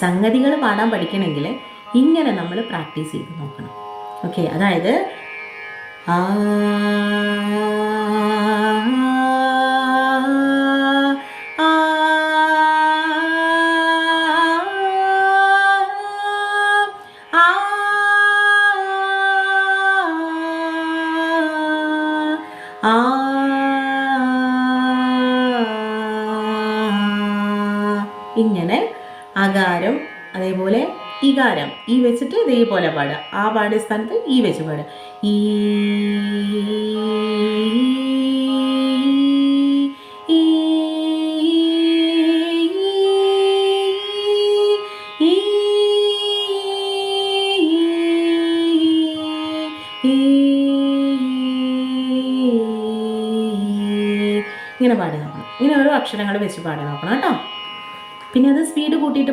സംഗതികൾ പാടാൻ പഠിക്കണമെങ്കിൽ ഇങ്ങനെ നമ്മൾ പ്രാക്ടീസ് ചെയ്ത് നോക്കണം ഓക്കെ അതായത് ആ ഇങ്ങനെ അകാരം അതേപോലെ ഇകാരം. ഈ വെച്ചിട്ട് ഇതേപോലെ പാടുക. ആ പാടിയ സ്ഥാനത്ത് ഈ വെച്ച് പാടുക. ഈ ഇങ്ങനെ പാടി നോക്കണം. ഇങ്ങനെ ഓരോ അക്ഷരങ്ങൾ വെച്ച് പാടി നോക്കണം കേട്ടോ. പിന്നെ അത് സ്പീഡ് കൂട്ടിയിട്ട്